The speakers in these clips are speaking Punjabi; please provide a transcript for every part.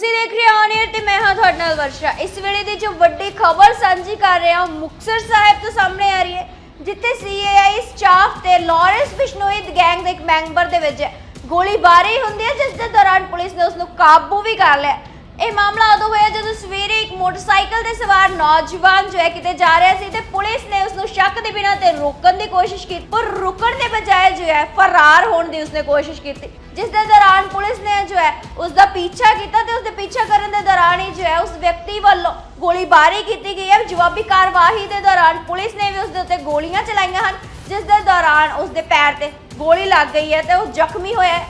ਤੁਸੀਂ ਦੇਖ ਰਹੇ ਹੋ ਔਨ ਤੇ ਮੈਂ ਹਾਂ ਤੁਹਾਡੇ ਨਾਲ ਵਰਸ਼ਾ। ਇਸ ਵੇਲੇ ਦੀ ਜੋ ਵੱਡੀ ਖਬਰ ਸਾਂਝੀ ਕਰ ਰਹੇ ਹਾਂ, ਮੁਕਤਸਰ ਸਾਹਿਬ ਤੋਂ ਸਾਹਮਣੇ ਆ ਰਹੀ ਹੈ, ਜਿੱਥੇ ਸੀਏਆਈ ਸਟਾਫ ਤੇ ਲਾਰੈਂਸ ਬਿਸ਼ਨੋਈ ਗੈਂਗ ਦੇ ਇੱਕ ਮੈਂਬਰ ਦੇ ਵਿੱਚ ਗੋਲੀਬਾਰੀ ਹੁੰਦੀ ਹੈ, ਜਿਸ ਦੇ ਦੌਰਾਨ ਪੁਲਿਸ ਨੇ ਉਸ ਨੂੰ ਕਾਬੂ ਵੀ ਕਰ ਲਿਆ। ਇਹ ਮਾਮਲਾ ਉਦੋਂ ਹੋਇਆ ਜਦੋਂ ਸਵੇਰੇ ਇੱਕ ਮੋਟਰਸਾਈਕਲ ਤੇ ਸਵਾਰ ਨੌਜਵਾਨ ਜੋ ਹੈ ਕਿਤੇ ਜਾ ਰਿਹਾ ਸੀ ਤੇ ਪੁਲਿਸ ਨੇ ਉਸ ਨੂੰ ਸ਼ੱਕ ਦੇ ਬਿਨਾਂ ਤੇ ਰੋਕਣ ਦੀ ਕੋਸ਼ਿਸ਼ ਕੀਤੀ, ਪਰ ਰੁਕਣ ਦੇ ਬਜਾਏ ਜੋ ਹੈ ਫਰਾਰ ਹੋਣ ਦੀ ਉਸਨੇ ਕੋਸ਼ਿਸ਼ ਕੀਤੀ। ਜਿਸ ਦੇ ਦੌਰਾਨ ਪੁਲਿਸ ਨੇ ਜੋ ਹੈ ਉਸ ਦਾ ਪਿੱਛਾ ਕੀਤਾ ਤੇ ਉਸ ਦੇ ਪਿੱਛਾ ਕਰਨ ਦੇ ਦੌਰਾਨ ਹੀ ਜੋ ਹੈ ਉਸ ਵਿਅਕਤੀ ਵੱਲੋਂ ਗੋਲੀਬਾਰੀ ਕੀਤੀ ਗਈ ਹੈ। ਜਵਾਬੀ ਕਾਰਵਾਈ ਦੇ ਦੌਰਾਨ ਪੁਲਿਸ ਨੇ ਵੀ ਉਸ ਦੇ ਉੱਤੇ ਗੋਲੀਆਂ ਚਲਾਈਆਂ ਹਨ, ਜਿਸ ਦੇ ਦੌਰਾਨ ਉਸ ਦੇ ਪੈਰ ਤੇ ਗੋਲੀ ਲੱਗ ਗਈ ਹੈ ਤੇ ਉਹ ਜ਼ਖਮੀ ਹੋਇਆ ਹੈ।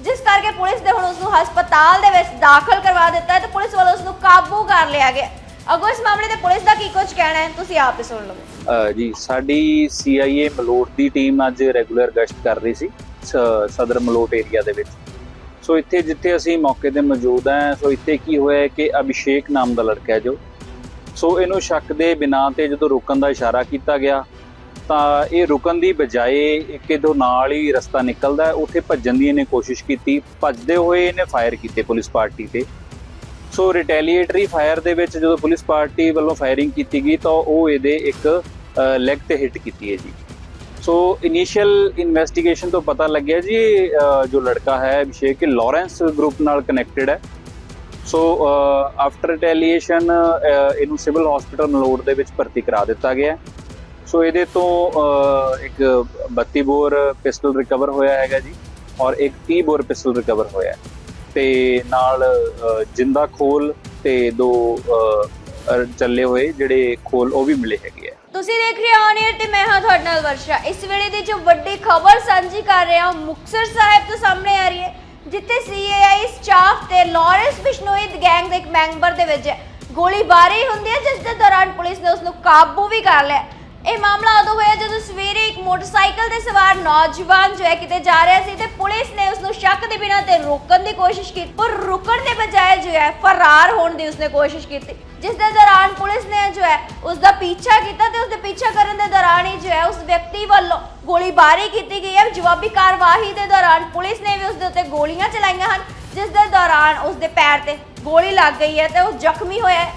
ਜਿਸ ਕਰਕੇ ਪੁਲਿਸ ਨੇ ਹੁਣ ਉਸ ਨੂੰ ਹਸਪਤਾਲ ਦੇ ਵਿੱਚ ਦਾਖਲ ਕਰਵਾ ਦਿੱਤਾ ਹੈ ਤੇ ਪੁਲਿਸ ਵੱਲੋਂ ਉਸ ਨੂੰ ਕਾਬੂ ਕਰ ਲਿਆ ਗਿਆ ਅਗੋ ਇਸ ਮਾਮਲੇ ਤੇ ਪੁਲਿਸ ਦਾ ਕੀ ਕੁਝ ਕਹਿਣਾ ਹੈ? ਤੁਸੀਂ ਆਪ ਹੀ ਸੁਣ ਲਵੋ ਅ, ਜੀ ਸਾਡੀ CIA ਮਲੋਟ ਦੀ ਟੀਮ ਅੱਜ ਰੈਗੂਲਰ ਗਸ਼ਤ ਕਰ ਰਹੀ ਸੀ ਸ- ਸਦਰ ਮਲੋਟ ਏਰੀਆ ਦੇ ਵਿੱਚ। ਸੋ ਇੱਥੇ ਜਿੱਥੇ ਅਸੀਂ ਮੌਕੇ ਤੇ ਮੌਜੂਦ ਹਾਂ ਸੋ ਇੱਥੇ ਕੀ ਹੋਇਆ ਹੈ ਕਿ ਅਭਿਸ਼ੇਕ ਨਾਮ ਦਾ ਲੜਕਾ ਹੈ ਜੋ। ਸੋ ਇਹਨੂੰ ਸ਼ੱਕ ਦੇ ਬਿਨਾਂ ਤੇ ਜਦੋਂ ਰੋਕਣ ਦਾ ਇਸ਼ਾਰਾ ਕੀਤਾ ਗਿਆ ਤਾਂ ਇਹ ਰੁਕਣ ਦੀ ਬਜਾਏ ਇੱਕ ਇਹਦੋਂ ਨਾਲ ਹੀ ਰਸਤਾ ਨਿਕਲਦਾ ਹੈ। ਉੱਥੇ ਭੱਜਣ ਦੀ ਇਹਨੇ ਕੋਸ਼ਿਸ਼ ਕੀਤੀ। ਭੱਜਦੇ ਹੋਏ ਇਹਨੇ ਫਾਇਰ ਕੀਤੇ ਪੁਲਿਸ ਪਾਰਟੀ ਤੇ। ਸੋ ਰਿਟੈਲੀਏਟਰੀ ਫਾਇਰ ਦੇ ਵਿੱਚ ਜਦੋਂ ਪੁਲਿਸ ਪਾਰਟੀ ਵੱਲੋਂ ਫਾਇਰਿੰਗ ਕੀਤੀ ਗਈ ਤਾਂ ਉਹ ਇਹਦੇ ਇੱਕ ਲੈਗ ਤੇ ਹਿੱਟ ਕੀਤੀ ਹੈ ਜੀ। ਸੋ ਇਨੀਸ਼ੀਅਲ ਇਨਵੈਸਟੀਗੇਸ਼ਨ ਤੋਂ ਪਤਾ ਲੱਗਿਆ ਜੀ ਜੋ ਲੜਕਾ ਹੈ ਅਭਿਸ਼ੇਕ, ਇਹ ਲਾਰੈਂਸ ਗਰੁੱਪ ਨਾਲ ਕਨੈਕਟਡ ਹੈ। ਸੋ ਆਫਟਰ ਰਿਟੈਲੀਏਸ਼ਨ ਇਹਨੂੰ ਸਿਵਲ ਹਸਪੀਟਲ ਮਲੋੜ ਦੇ ਵਿੱਚ ਭਰਤੀ ਕਰਾ ਦਿੱਤਾ ਗਿਆ ਸੋ ਇਹਦੇ ਤੋਂ ਇੱਕ 32 ਬੋਰ ਪਿਸਟਲ ਰਿਕਵਰ ਹੋਇਆ ਹੈਗਾ ਜੀ ਔਰ ਇੱਕ 30 ਬੋਰ ਪਿਸਟਲ ਰਿਕਵਰ ਹੋਇਆ। ਤੇ ਨਾਲ ਜਿੰਦਾ ਖੋਲ ਤੇ ਦੋ ਚੱਲੇ ਹੋਏ ਜਿਹੜੇ ਖੋਲ ਉਹ ਵੀ ਮਿਲੇ ਹੈਗੇ ਆ। ਤੁਸੀਂ ਦੇਖ ਰਹੇ ਹੋ ਔਨ ਤੇ ਮੈਂ ਹਾਂ ਤੁਹਾਡੇ ਨਾਲ ਵਰਸ਼ਾ। ਇਸ ਵੇਲੇ ਦੀ ਜੋ ਵੱਡੀ ਖਬਰ ਸਾਂਝੀ ਕਰ ਰਹੇ ਹਾਂ, ਮੁਕਤਸਰ ਸਾਹਿਬ ਤੋਂ ਸਾਹਮਣੇ ਆ ਰਹੀ ਹੈ, ਜਿੱਥੇ ਸੀਏਆਈ ਸਟਾਫ ਤੇ ਲਾਰੈਂਸ ਬਿਸ਼ਨੋਈ ਗੈਂਗ ਦੇ ਇੱਕ ਮੈਂਬਰ ਦੇ ਵਿੱਚ ਗੋਲੀਬਾਰੀ ਹੁੰਦੀ ਹੈ, ਜਿਸ ਦੇ ਦੌਰਾਨ ਪੁਲਿਸ ਨੇ ਉਸ ਨੂੰ ਕਾਬੂ ਵੀ ਕਰ ਲਿਆ। ਇਹ ਮਾਮਲਾ ਉਦੋਂ ਹੋਇਆ ਜਦੋਂ ਸਵੇਰੇ ਇੱਕ ਮੋਟਰਸਾਈਕਲ ਤੇ ਸਵਾਰ ਨੌਜਵਾਨ ਜੋ ਹੈ ਕਿਤੇ ਜਾ ਰਿਹਾ ਸੀ ਤੇ ਪੁਲਿਸ ਨੇ ਉਸ ਨੂੰ ਸ਼ੱਕ ਦੇ ਬਿਨਾਂ ਤੇ ਰੋਕਣ ਦੀ ਕੋਸ਼ਿਸ਼ ਕੀਤੀ। ਪਰ ਰੁਕਣ ਦੇ ਬਜਾਏ ਜੋ ਹੈ ਫਰਾਰ ਹੋਣ ਦੀ ਉਸਨੇ ਕੋਸ਼ਿਸ਼ ਕੀਤੀ। ਜਿਸ ਦੇ ਦੌਰਾਨ ਪੁਲਿਸ ਨੇ ਜੋ ਹੈ ਉਸ ਦਾ ਪਿੱਛਾ ਕੀਤਾ ਤੇ ਉਸ ਦੇ ਪਿੱਛਾ ਕਰਨ ਦੇ ਦੌਰਾਨ ਹੀ ਜੋ ਹੈ ਉਸ ਵਿਅਕਤੀ ਵੱਲੋਂ ਗੋਲੀਬਾਰੀ ਕੀਤੀ ਗਈ ਹੈ। ਜਵਾਬੀ ਕਾਰਵਾਈ ਦੇ ਦੌਰਾਨ ਪੁਲਿਸ ਨੇ ਵੀ ਉਸ ਦੇ ਉੱਤੇ ਗੋਲੀਆਂ ਚਲਾਈਆਂ ਹਨ, ਜਿਸ ਦੇ ਦੌਰਾਨ ਉਸ ਦੇ ਪੈਰ ਤੇ ਗੋਲੀ ਲੱਗ ਗਈ ਹੈ ਤੇ ਉਹ ਜ਼ਖਮੀ ਹੋਇਆ ਹੈ।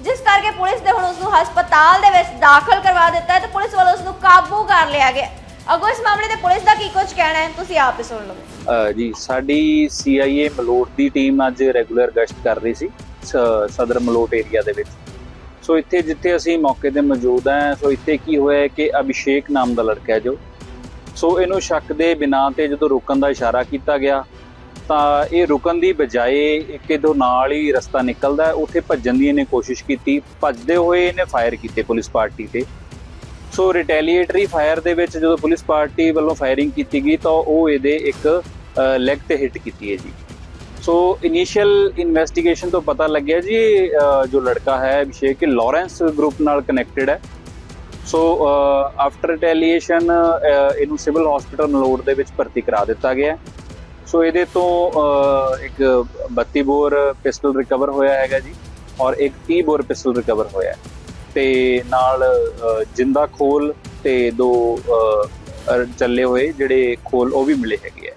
ਜਿਸ ਕਰਕੇ ਪੁਲਿਸ ਨੇ ਹੁਣ ਉਸ ਨੂੰ ਹਸਪਤਾਲ ਦੇ ਵਿੱਚ ਦਾਖਲ ਕਰਵਾ ਦਿੱਤਾ ਹੈ ਤੇ ਪੁਲਿਸ ਵੱਲੋਂ ਉਸ ਨੂੰ ਕਾਬੂ ਕਰ ਲਿਆ ਗਿਆ ਅਗੋ, ਇਸ ਮਾਮਲੇ ਤੇ ਪੁਲਿਸ ਦਾ ਕੀ ਕੁਝ ਕਹਿਣਾ ਹੈ? ਤੁਸੀਂ ਆਪ ਹੀ ਸੁਣ ਲਵੋ ਜੀ, ਸਾਡੀ CIA ਮਲੋਟ ਦੀ ਟੀਮ ਅੱਜ ਰੈਗੂਲਰ ਗਸ਼ਤ ਕਰ ਰਹੀ ਸੀ ਸਦਰ ਮਲੋਟ ਏਰੀਆ ਦੇ ਵਿੱਚ। ਸੋ ਇੱਥੇ ਜਿੱਥੇ ਅਸੀਂ ਮੌਕੇ ਤੇ ਮੌਜੂਦ ਹਾਂ, ਸੋ ਇੱਥੇ ਕੀ ਹੋਇਆ ਕਿ ਅਭਿਸ਼ੇਕ ਨਾਮ ਦਾ ਲੜਕਾ ਹੈ ਜੋ। ਸੋ ਇਹਨੂੰ ਸ਼ੱਕ ਦੇ ਬਿਨਾਂ ਤੇ ਜਦੋਂ ਰੋਕਣ ਦਾ ਇਸ਼ਾਰਾ ਕੀਤਾ ਗਿਆ ਤਾਂ ਇਹ ਰੁਕਣ ਦੀ ਬਜਾਏ ਇੱਕ ਇਹਦੋਂ ਨਾਲ ਹੀ ਰਸਤਾ ਨਿਕਲਦਾ ਉੱਥੇ ਭੱਜਣ ਦੀ ਇਹਨੇ ਕੋਸ਼ਿਸ਼ ਕੀਤੀ। ਭੱਜਦੇ ਹੋਏ ਇਹਨੇ ਫਾਇਰ ਕੀਤੇ ਪੁਲਿਸ ਪਾਰਟੀ ਤੇ। ਸੋ ਰਿਟੈਲੀਏਟਰੀ ਫਾਇਰ ਦੇ ਵਿੱਚ ਜਦੋਂ ਪੁਲਿਸ ਪਾਰਟੀ ਵੱਲੋਂ ਫਾਇਰਿੰਗ ਕੀਤੀ ਗਈ ਤਾਂ ਉਹ ਇਹਦੇ ਇੱਕ ਲੈਗ ਤੇ ਹਿੱਟ ਕੀਤੀ ਹੈ ਜੀ। ਸੋ ਇਨੀਸ਼ੀਅਲ ਇਨਵੈਸਟੀਗੇਸ਼ਨ ਤੋਂ ਪਤਾ ਲੱਗਿਆ ਜੀ ਜੋ ਲੜਕਾ ਹੈ ਅਭਿਸ਼ੇਕ, ਇਹ ਲਾਰੈਂਸ ਗਰੁੱਪ ਨਾਲ ਕਨੈਕਟਡ ਹੈ। ਸੋ ਆਫਟਰ ਰਿਟੈਲੀਏਸ਼ਨ ਇਹਨੂੰ ਸਿਵਲ ਹਸਪੀਟਲ ਮਲੋੜ ਦੇ ਵਿੱਚ ਭਰਤੀ ਕਰਾ ਦਿੱਤਾ ਗਿਆ ਹੈ। ਸੋ ਇਹਦੇ ਤੋਂ ਇੱਕ 32 ਬੋਰ ਪਿਸਟਲ ਰਿਕਵਰ ਹੋਇਆ ਹੈਗਾ ਜੀ ਔਰ ਇੱਕ 30 ਬੋਰ ਪਿਸਟਲ ਰਿਕਵਰ ਹੋਇਆ ਹੈ। ਤੇ ਨਾਲ ਜਿੰਦਾ ਖੋਲ ਤੇ ਦੋ ਚੱਲੇ ਹੋਏ ਜਿਹੜੇ ਖੋਲ ਉਹ ਵੀ ਮਿਲੇ ਹੈਗੇ ਆ